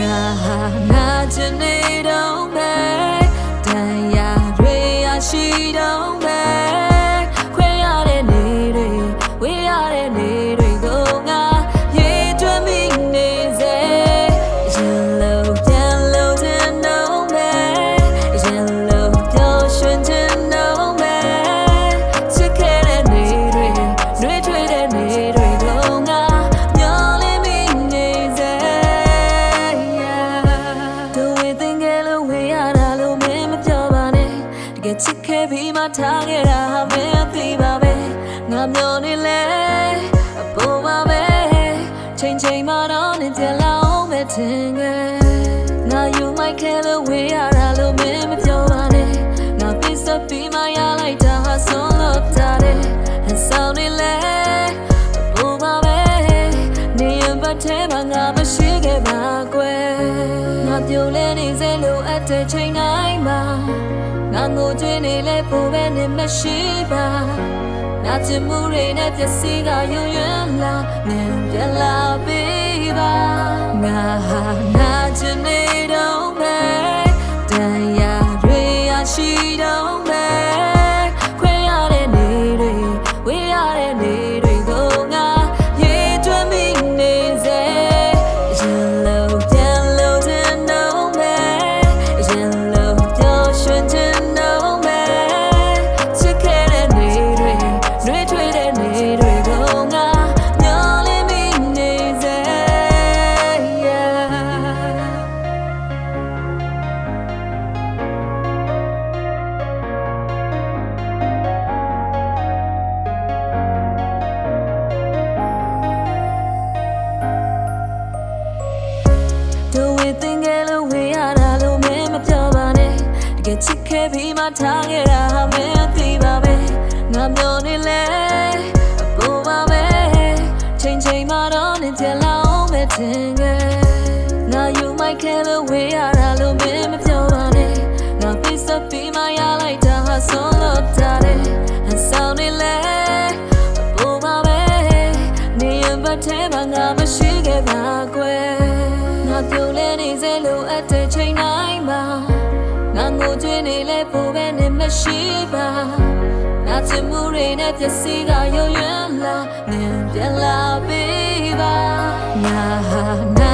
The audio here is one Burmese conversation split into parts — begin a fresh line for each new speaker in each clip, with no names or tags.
ဟာနာချင်နေတော့မယ်တန်ရာတွေရရှိတော့ တကယ်ချစ်ခဲ့ပြီးမှထားခဲ့တာမင်းသိပါပဲငါမျောနေလဲအပေါ်ပါပဲချိန်ချိန်မှတော့နေကြလောက်မဲ့တင်ခဲ့ငါ you might care we are all me မပြောပါနဲ့ငါပြစ်စပ်ပြီးမှရလိုက်တာဟာဆုံးလို့တာတယ်ဟန်ဆောင်နေလဲအပေါ်ပါပဲနေရင်ပတ်ထဲမှာငါမရှိခဲ့ပါကွယ်ငါပြုံးလဲနေစေလို့အပ်တဲ့ချိန်တိုင်းမှာ ငါငိုကြွေးနေလဲပိုပဲနေမရှိပါနာချင်မှုတွေနဲ့ပျက်စီးကယွံ့ယွံ့လာနင်ပြန်လာပေးပါငါဟာနာချင်နေ တကယ်ချစ်ခဲ့ပြီးမှထားခဲ့တာဟာမင်းသိပါပဲငါမျောနေလဲအပေါ်ပါပဲချိန်ချိန်မှတော့နေကြလောက်မဲ့တင်ခဲ့ငါ you might care လို့ဝေရတာလို့မင်းမပြောပါနဲ့ငါပြစ်စပ်ပြီးမှရလိုက်တာဟာဆုံးလို့တာတယ်ဟန်ဆောင်နေလဲအပေါ်ပါပဲနေရင်ပတ်ထဲမှာငါမရှိခဲ့ပါကွယ်ငါပြုံးလဲနေစေလို့အပ်တဲ့ချိန်တိုင်း မှာငါငိုကြွေးနေလဲပိုပဲနဲ့မရှိပါနာချင်မှုတွေနဲ့ပျက်စီးကယုံရွံ့လာနင်ပြန်လာပေးပါငါဟာ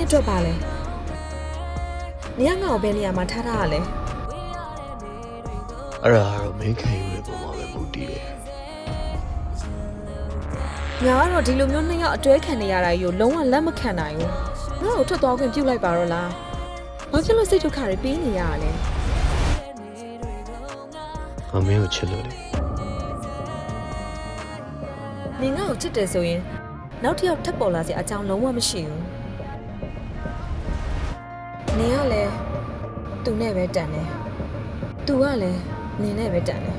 ငါနဲ့တော့ပါလဲနေရငါ့ကိုဘယ်နေရာမှာထားထားရလဲ
အဲ့ဒါကတော့မင်းခံယူတဲ့ပုံမှာပဲမူတည်တယ်
ငါကတော့ဒီလိုမျိုးနှစ်ယောက်အတွဲခံနေရတာကြီးကိုလုံးဝလက်မခံနိုင်ဘူးငါ့ကိုထွက်သွားခွင့်ပြုလိုက်ပါတော့လားဘာဖြစ်လို့စိတ်ဒုက္ခတွေပေးနေရတာလဲ
ငါမင်းကိုချစ်လို့လေ
နင်ငါ့ကိုချစ်တယ်ဆိုရင်နောက်တစ်ယောက်ထပ်ပေါ်လာစရာအကြောင်းလုံးဝမရှိဘူး နင်ကလည်းသူနဲ့ပဲတန်တယ်သူကလည်းနင်နဲ့ပဲတန်တယ်